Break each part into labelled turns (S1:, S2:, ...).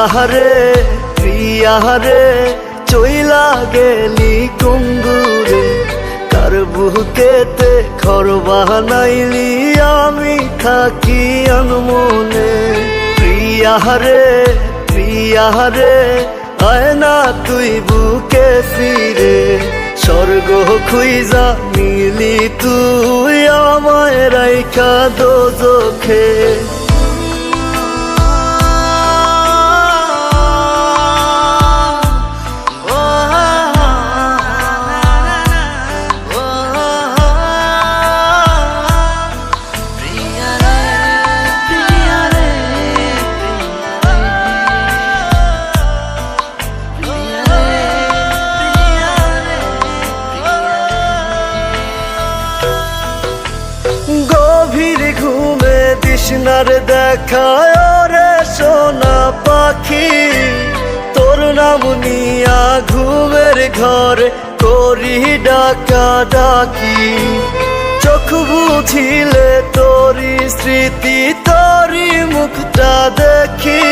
S1: প্রিয়াহারে প্রিয়াহারে চইলা গেলি কুঙ্গুরে। কার বুকেতে ঘর বানাইলি আমি থাকি আনমনে। প্রিয়াহারে প্রিয়াহারে আয় না তুই বুকে ফিরে। স্বর্গ খুইজা মিলি তুই আমায় রাইখা দো দেখায় রে সোনা পাখি, তোর নাম নিয়া ঘুমের ঘরে করি ডাকা ডাকি। চোখ বুঝিলে তোরি স্মৃতি, তোরি মুখটা দেখি।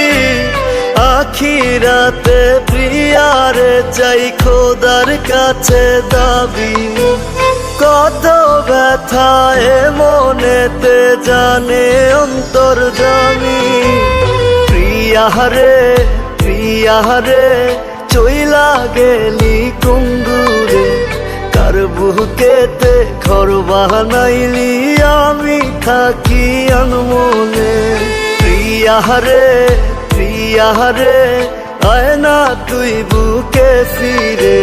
S1: আখি রাতে প্রিয়ারে চাই খোদার কাছে দাবি। কত ব্যথায় মনেতে জানে অন্তর জানি। প্রিয়াহারে প্রিয়াহারে চইলা গেলি কুঙ্গুরে। কার বুকেতে ঘর বানাইলি আমি থাকি আনমনে। প্রিয়াহারে প্রিয়াহারে আয় না তুই বুকে ফিরে।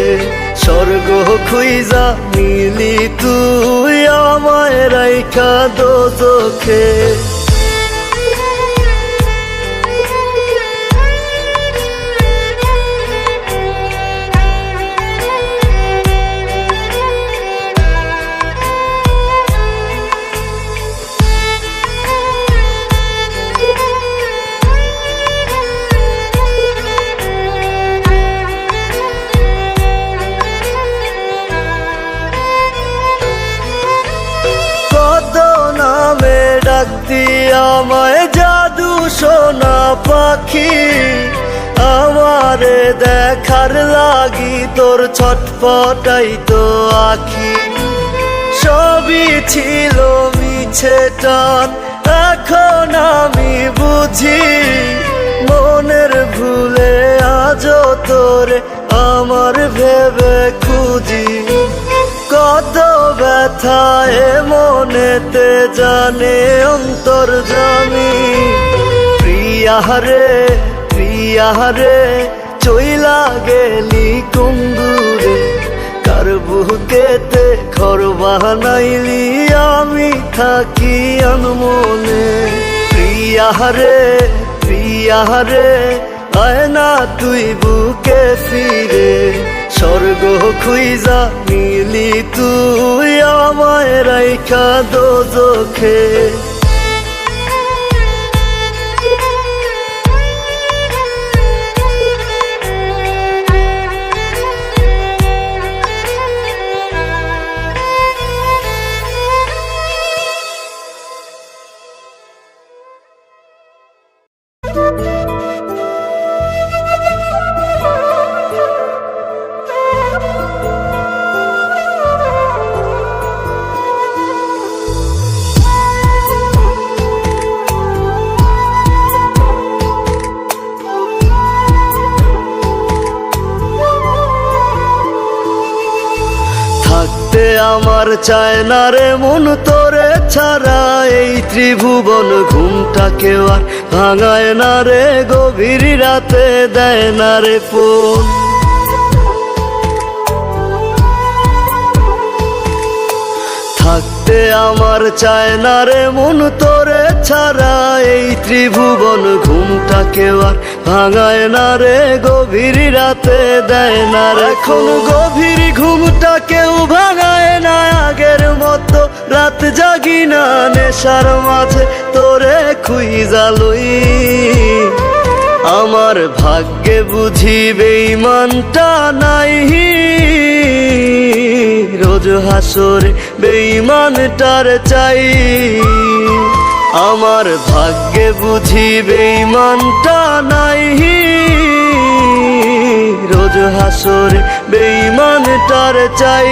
S1: স্বর্গ খুইজা মিলি তুই আমায় রাইখা দো চোখে। আমায় জাদু সোনা পাখি, আমারে দেখার লাগি তোর ছটপটাই তো আখি। সবই ছিল মিছে টান, এখন আমি বুঝি, মনের ভুলে আজ তোরে আমার ভেবে খুঁজি। কত ব্যথায় মনেতে জানে অন্তর জানি প্রিয়াহারে প্রিয়াহারে চইলা গেলি কুঙ্গুরে কার বুকেতে ঘর বানাইলি আমি থাকি আনমনে। প্রিয়াহারে প্রিয়াহারে আয় না তুই বুকে ফিরে। স্বর্গ খুইজা মিলি তুই আমায় রাইখা দো আমার চায় না রে মন তোরে ছাড়া। এই ত্রিভুবন ঘুমটা কেউ আর ভাঙায় না রে, গভীর রাতে দেয় না রে ফোন। থাকতে আমার চায় না রে মন তোরে ছাড়া। এই ত্রিভুবন ঘুমটা কেউ আর ভাঙায় না রে গভীর রাতে দেয় না রে এখন গভীর ঘুমটা কেউ ভাঙায় না আগের মতো রাত জাগি না নেশার মাঝে তোরে খুই জালই আমার ভাগ্যে বুঝি বেইমানটা নাই রোজ হাসরে বেইমানটার চাই। আমার ভাগ্যে বুঝি বেইমানটা নাই। রোজ হাসরে বেইমানটার চাই।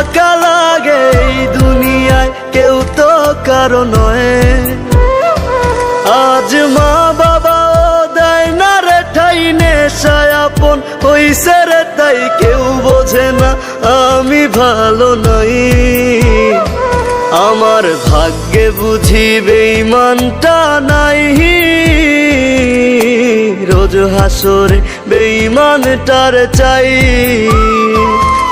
S1: ফাঁকা লাগে এই দুনিয়ায়, কেউ তো কারও নয়। আজ মা বাবা দেয় না রে ঠাই নেশায় আপন, হইছে রে তাই কেউ বোঝে না, আমি ভালো নই। আমার ভাগ্যে বুঝি বেইমানটা নাই রোজ হাসরে বেইমানটার চাই।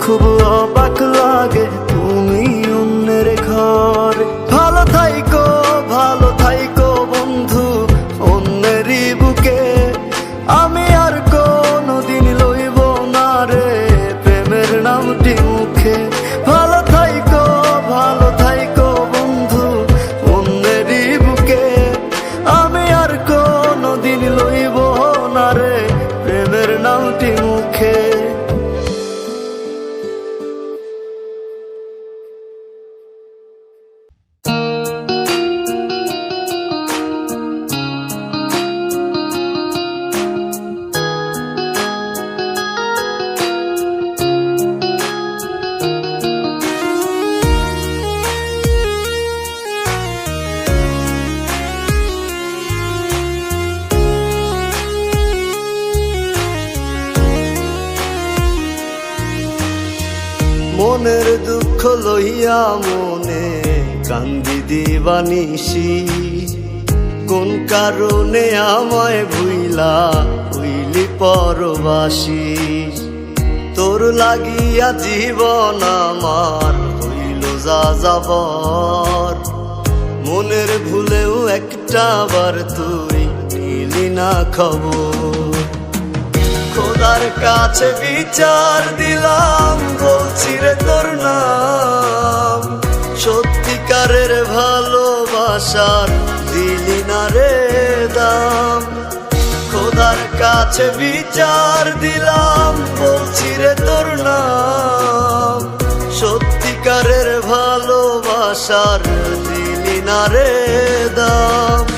S1: খুব অবাক লাগে। তুমি অন্যের ঘর মনের দুঃখ লইয়া মনে কান্দি দিবানিসি কোন কারণে আমায় ভুইলা হইলি পরবাসী। তোর লাগিয়া জীবন আমার হইল যা যাবর মনের ভুলেও একটা বার তুই নিলি না খবর। খোদার কাছে বিচার দিলাম, বলছি রে তোর নাম। সত্যিকারের ভালোবাসার দিলি না রে দাম। খোদার কাছে বিচার দিলাম, বলছি রে তোর নাম। সত্যিকারের ভালোবাসার দিলি না রে দাম।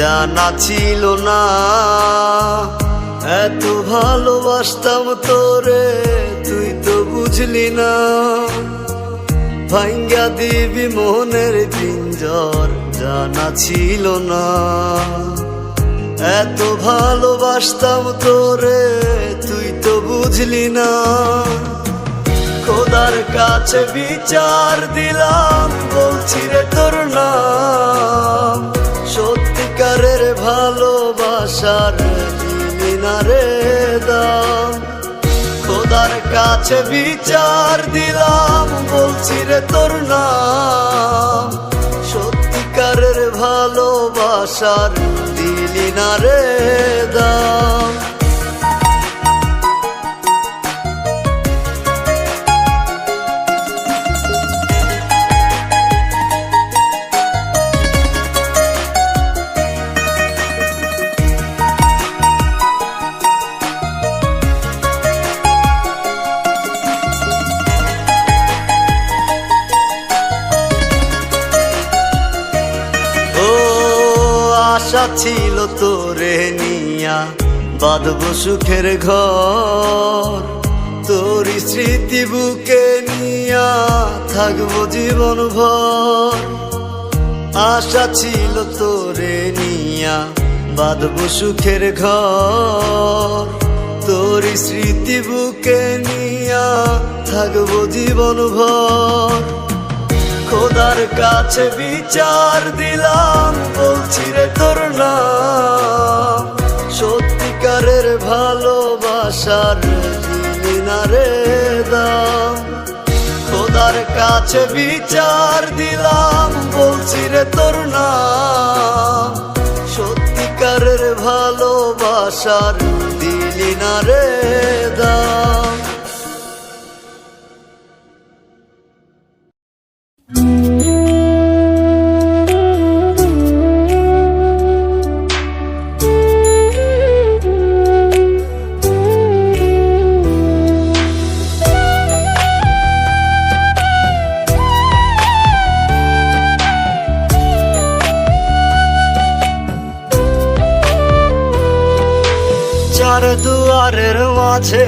S1: জানা ছিল না। এত ভালোবাসতাম তোরে, তুই তো বুঝলি না। ভাঙ্গা দিবি মনের পিঞ্জর, জানা ছিল না। এত ভালোবাসতাম তোরে, তুই তো বুঝলি না। খোদার কাছে বিচার দিলাম, বলছি রে তোর নাম। ভালোবাসার মিনারে দাম খোদার কাছে বিচার দিলাম, বলছি রে তোর নাম। সত্যিকারের ভালোবাসার দিলি না রে দাম। নিয়া বাঁধব সুখের ঘর। তোর স্মৃতি বুকে নিয়া থাকব জীবন ভর আশা ছিল তোরে নিয়া বাঁধব সুখের ঘর। তোর স্মৃতি বুকে নিয়া থাকব জীবন ভর খোদার কাছে বিচার দিলাম, বলছি রে তোর নাম। সত্যিকারের ভালোবাসার মিনারে দাম। খোদার কাছে বিচার দিলাম, বলছি রে তোর নাম। সত্যিকারের ভালোবাসার দিলি না রে দাম।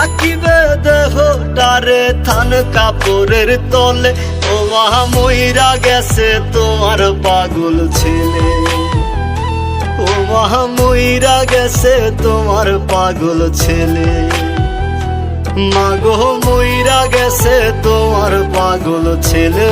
S1: থাকিবে দেহ ডারে থান কাপড়ের তলে। ও মহা ময়রা গেছে তোমার পাগল ছেলে। ও মহা ময়রা গেছে তোমার পাগল ছেলে। মাগো ময়রা গেছে তোমার পাগল ছেলে।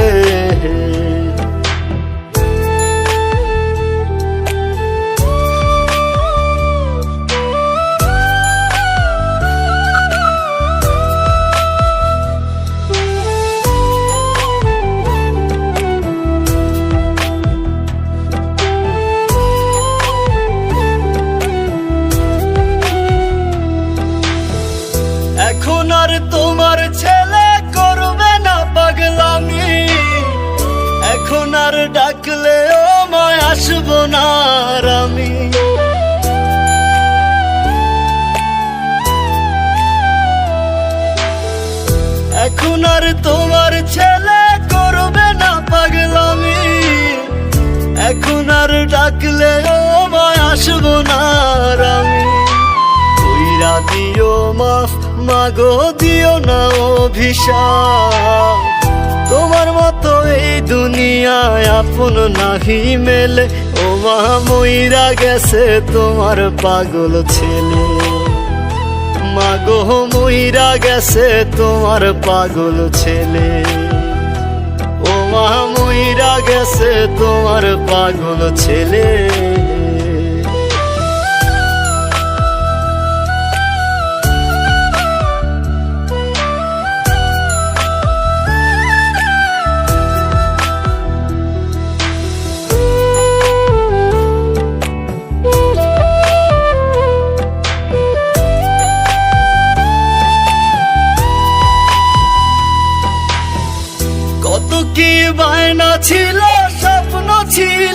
S1: আর তোমার ছেলে করবে না পাগলামি। এখন আর ডাকলে ও মায় আসব না আমি কইরা দিও মাফ, মাগো দিও না অভিশাপ। তোমার মতো এই দুনিয়ায় আপন নাহি মেলে। ও মা মইরা গেছে তোমার পাগল ছেলে। মাগো মুইরা গেছে তোমার পাগল ছেলে। ও মা মুইরা গেছে তোমার পাগল ছেলে।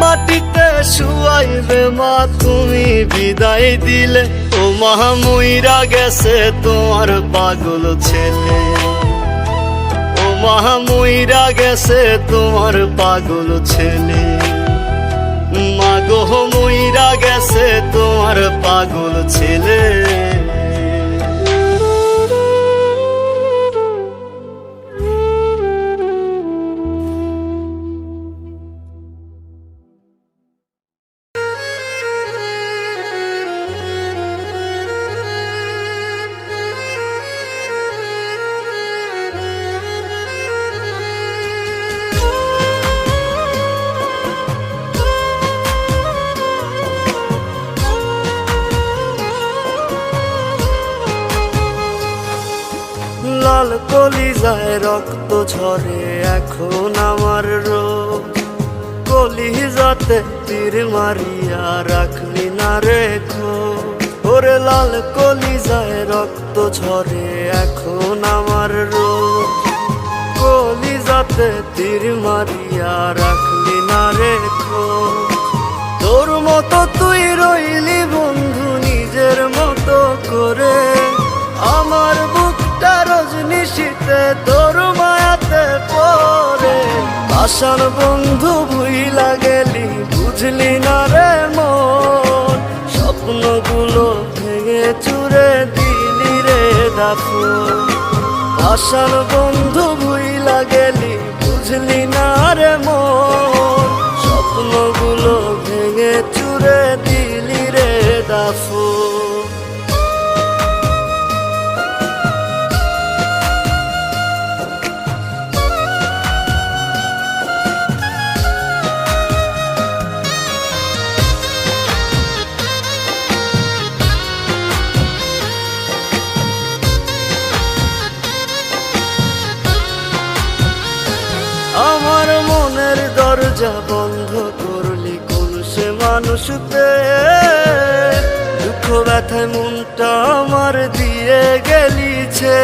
S1: মাটিতে শুয়াইবে মা, তুমি বিদায় দিলে। ও মহা মইরা গেছে তোমার পাগল ছেলে। ও মহা মইরা গেছে তোমার পাগল ছেলে। মাগো মইরা গেছে তোমার পাগল ছেলে। রক্ত ঝরে এখন আমার রোগ। কলি যাতে তীর মারিয়া রাখলি না রেখো ওরে লাল কলি যায় রক্ত ঝরে এখন আমার রোগ। কলি যাতে তীর মারিয়া রাখলি না রেখো তোর মতো তুই রইলি বন্ধু নিজের মতো করে। আমার বুকটা রজনী শীতে তোর আসার বন্ধু ভুইলা গেলি, বুঝলি না রে মন। স্বপ্নগুলো ভেঙে চুরে দিলি রে দাফু আসার বন্ধু ভুইলা গেলি, বুঝলি না রে মন। স্বপ্নগুলো ভেঙে চুরে দিলি রে দাফু মানুষ দুঃখ ব্যথায় মনটা আমার দিয়ে গেলিছে।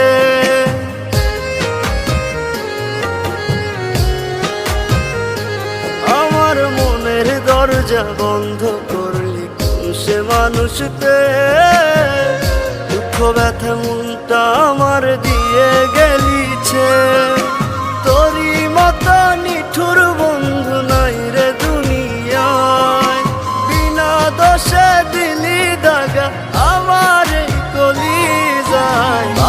S1: আমার মনের দরজা বন্ধ করলি সে মানুষ দুঃখ ব্যথা মনটা আমার দিয়ে গেলিছে। তোরই মতো নিঠুর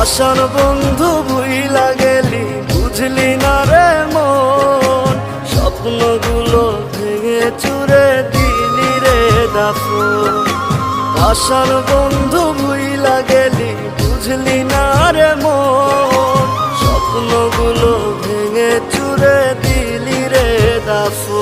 S1: আসার বন্ধু ভুইলা গেলি, বুঝলি না রে মন। স্বপ্নগুলো ভেঙে চুরে দিলি রে দাফু আসার বন্ধু ভুইলা গেলি, বুঝলি না রে মন। স্বপ্নগুলো ভেঙে চুরে দিলি রে দাফু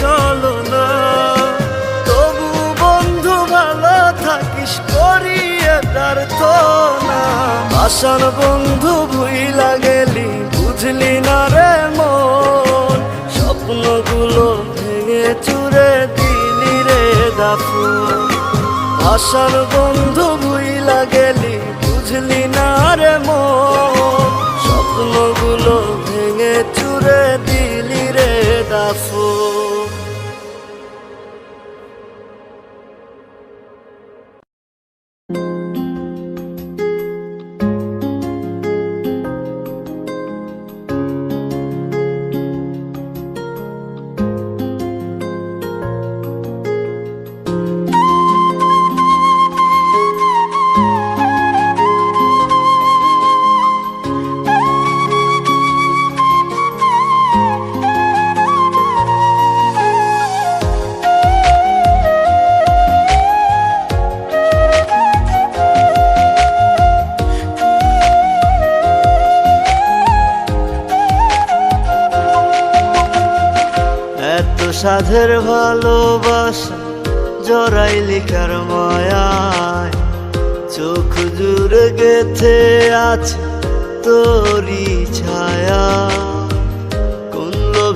S1: চলো না। তবু বন্ধু ভালো থাকিস, করিয়ে তার তো না। আসার বন্ধু ভুইলা গেলি, বুঝলি না রে মন। স্বপ্নগুলো ভেঙে চুরে দিলি রে দাফু। আসার বন্ধু ভুইলা গেলি, বুঝলি না রে মন। স্বপ্নগুলো ভেঙে চুরে দিলি রে দাফু।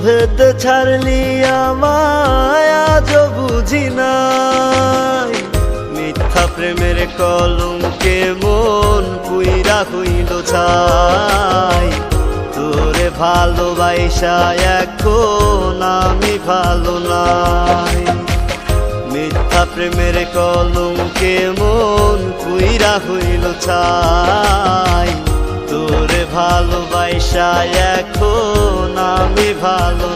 S1: লোভেতে ছাড়লি আমায় আজ বুঝি নাই। মিথ্যা প্রেমের কলঙ্কে মন পুইরা হইল ছাই। তোরে ভালোবাসা এখন আমি ভালো নাই। মিথ্যা প্রেমের কলঙ্কে মন কুইরা হইল ছাই। তোরে ভালোবাসা এখন আমি ভালো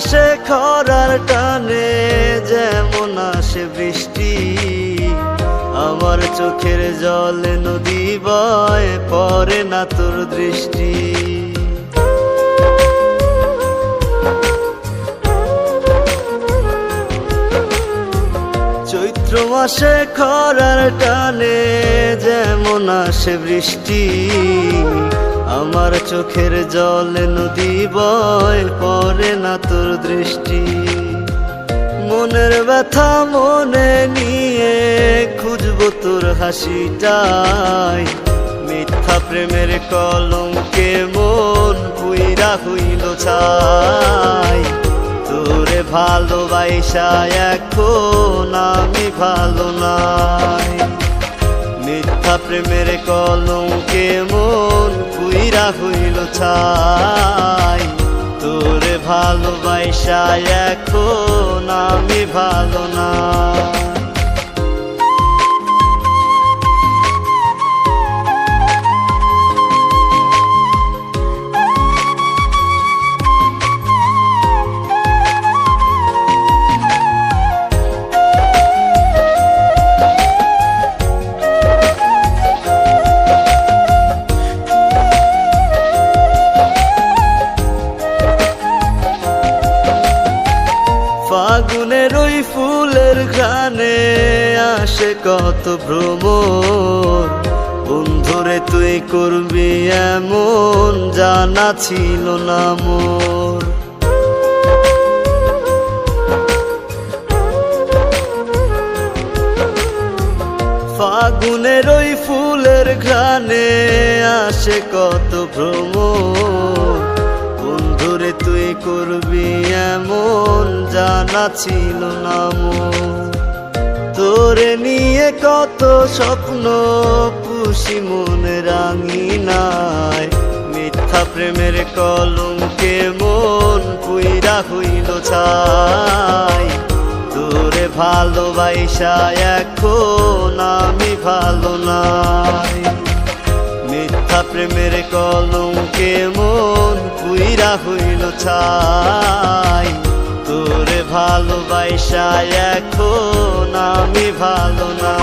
S1: নাই খরার টানে যেমন আসে বৃষ্টি, আমার চোখের জল নদী বয় পরে না তোর দৃষ্টি। চৈত্র মাসে খরার টানে যেমন আসে বৃষ্টি আমার চোখের জল নদী বয় পরে না তোর দৃষ্টি। মনের ব্যথা মনে নিয়ে খুঁজবো তোর হাসিটাই। মিথ্যা প্রেমের কলঙ্কে মন পুইরা হইল ছাই। তোরে ভালোবাসা এখন আমি ভালো নাই। মিথ্যা প্রেমের কলঙ্কে মন কুইরা হইল ছাই। তোরে ভালোবাসা এখন আমি ভালো না। কত ভ্রমর বন্ধুরে, তুই করবি এমন? জানা ছিল না মোর। ফাগুনের ওই ফুলের ঘ্রাণে আসে কত ভ্রমর বন্ধুরে, তুই করবি এমন? জানা ছিল না মোর। তোরে নিয়ে কত স্বপ্ন পুষি মনে রাঙি নাই মিথ্যা প্রেমের কলঙ্কে মন পুইরা হইল ছাই। তোরে ভালোবাসা এখন আমি ভালো নাই। মিথ্যা প্রেমের কলঙ্কে মন পুইরা হইল ছাই। তোরে ভালোবাসা এখন আমি ভালো না।